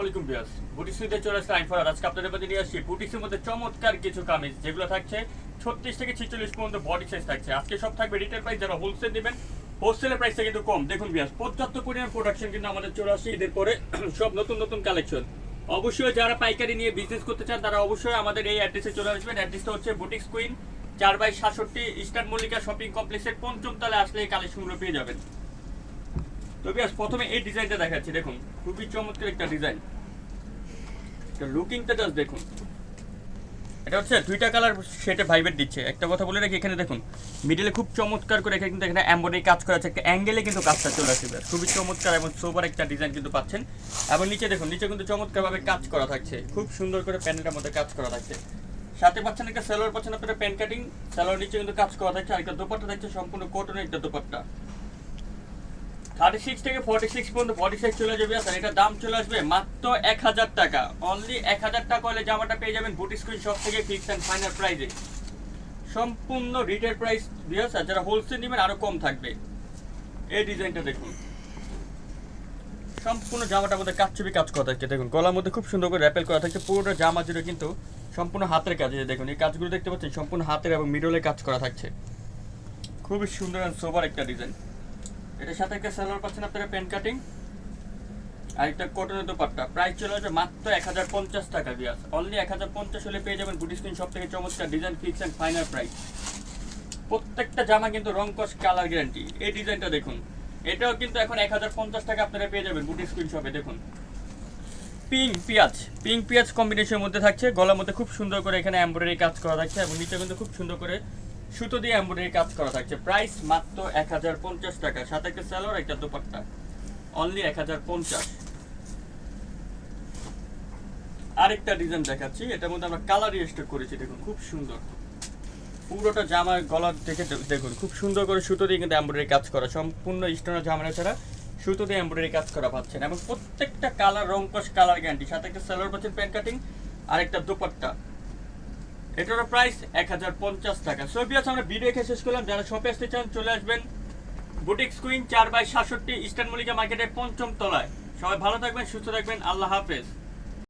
আলাইকুম বিয়াস চলে আসছে আজকে আপনাদের নিয়ে আসছি মধ্যে চমৎকার কিছু কামিজ, যেগুলো থাকছে ছত্রিশ থেকে ছিচল্লিশ পর্যন্ত বডি সাইজ থাকছে। আজকে সব থাকবে রিটেল প্রাইস যারা হোলসেল হোলসেলের প্রাইসটা কিন্তু কম। দেখুন বিয়াস পর্যাপ্ত পরিমাণ প্রোডাকশন কিন্তু আমাদের চলে আসছে ঈদের পরে। সব নতুন নতুন কালেকশন অবশ্যই যারা পাইকারি নিয়ে বিজনেস করতে চান, তারা অবশ্যই আমাদের এই অ্যাড্রেসে চলে আসবেন। অ্যাড্রেসটা হচ্ছে বুটিক্স কুইন চার বাই সাতষট্টি, ইস্টার্ন মল্লিকা শপিং কমপ্লেক্সের পঞ্চম তলায় আসলে এই কালেকশনগুলো পেয়ে যাবেন। তো প্রথমে এই ডিজাইনটা দেখাচ্ছি, দেখুন। খুবই চমৎকার একটা ডিজাইন। লুকিংটা জাস্ট দেখুন। এটা হচ্ছে দুইটা কালার দিচ্ছে। একটা কথা বলে রাখি এখানে, দেখুন। মিডিলে খুব চমৎকার করে কিন্তু এখানে কাজ করা আছে। একটা অ্যাঙ্গেলে কিন্তু কাজটা চলে আসবে খুবই চমৎকার এবং একটা ডিজাইন কিন্তু পাচ্ছেন। এবং নিচে, দেখুন, নিচে কিন্তু চমৎকারভাবে কাজ করা থাকছে। খুব সুন্দর করে প্যান্টের মধ্যে কাজ করা থাকছে। সাথে পাচ্ছেন একটা সেলোয়ার, পাচ্ছেন আপনারা প্যান্ট কাটিং সেলোয়ার নিচে কিন্তু কাজ করা থাকছে। আর একটা দোপাট্টা থাকছে, সম্পূর্ণ কটনের একটা দোপাট্টা। থার্টি সিক্স থেকে ফর্টি সিক্স পর্যন্ত ফর্টি সাইজ চলে যাবে। আর এটার দাম চলে আসবে মাত্র এক হাজার টাকা। অনলি এক হাজার টাকা হলে জামাটা পেয়ে যাবেন বুটি স্ক্রিন শপ থেকে ফিক্স অ্যান্ড ফাইনাল প্রাইসে সম্পূর্ণ রিটেল প্রাইস দিয়ে আর যারা হোলসেল নেবেন আরও কম থাকবে। এই ডিজাইনটা দেখুন। সম্পূর্ণ জামাটার মধ্যে কাজ ছবি কাজ করা থাকছে। দেখুন, গলার মধ্যে খুব সুন্দর করে র্যাপেল করা থাকছে। পুরোটা জামা জুড়ে কিন্তু সম্পূর্ণ হাতের কাজ। দেখুন, এই কাজগুলো দেখতে পাচ্ছেন, সম্পূর্ণ হাতের এবং মিডলে কাজ করা থাকছে। খুবই সুন্দর সোবার একটা ডিজাইন এটার সাথে একটা সালোয়ার পাচ্ছেন আপনারা প্যান্ট কাটিং। আর একটা কটনের দোপাট্টা। প্রাইস চলে আসবে মাত্র এক হাজার পঞ্চাশ টাকা বিয়াস অনলি এক হাজার পঞ্চাশ হলে পেয়ে যাবেন বুটি স্ক্রিন সব থেকে চমৎকার design fix and final price প্রত্যেকটা জামা কিন্তু রং কস কালার গ্যারান্টি এই ডিজাইনটা দেখুন। এটাও কিন্তু এখন এক হাজার পঞ্চাশ টাকা আপনারা পেয়ে যাবেন বুটি স্ক্রিন শপে দেখুন। পিঙ্ক পেঁয়াজ। পিঙ্ক পেঁয়াজ কম্বিনেশনের মধ্যে থাকছে। গলার মধ্যে খুব সুন্দর করে এখানে এমব্রয়ডারি কাজ করা থাকছে এবং নিচে কিন্তু খুব সুন্দর করে সুতো দিয়ে এমব্রয়ডারি কাজ করা থাকছে। প্রাইস মাত্র এক হাজার পঞ্চাশ টাকা। সাথে একটা স্যালোর, একটা দোপাট্টা। অনলি এক হাজার পঞ্চাশ। আরেকটা ডিজাইন দেখাচ্ছি। এটার মধ্যে আমরা কালার স্টক করেছি, দেখুন, খুব সুন্দর। পুরোটা জামার গলার থেকে দে- দেখুন, খুব সুন্দর করে সুতো দিয়ে কিন্তু এমব্রয়ডারি কাজ করা। সম্পূর্ণ স্টোনের জামানা ছাড়া সুতো দিয়ে এমব্রয়ডারি কাজ করা পাচ্ছেন। এবং প্রত্যেকটা কালার রংকশ কালার গ্যারান্টি সাথে একটা সালোয়ার পাচ্ছেন প্যান্ট কাটিং আর একটা দোপাট্টা। এটার প্রাইস এক হাজার পঞ্চাশ টাকা। সো বিয়াস আমরা ভিডিও এখানে শেষ করলাম। যারা শপে আসতে চান, চলে আসবেন বুটিক স্কুইন চার বাই সাতষট্টি, ইস্টার্ন মল্লিকা মার্কেটের পঞ্চম তলায়। সবাই ভালো থাকবেন, সুস্থ থাকবেন। আল্লাহ হাফেজ।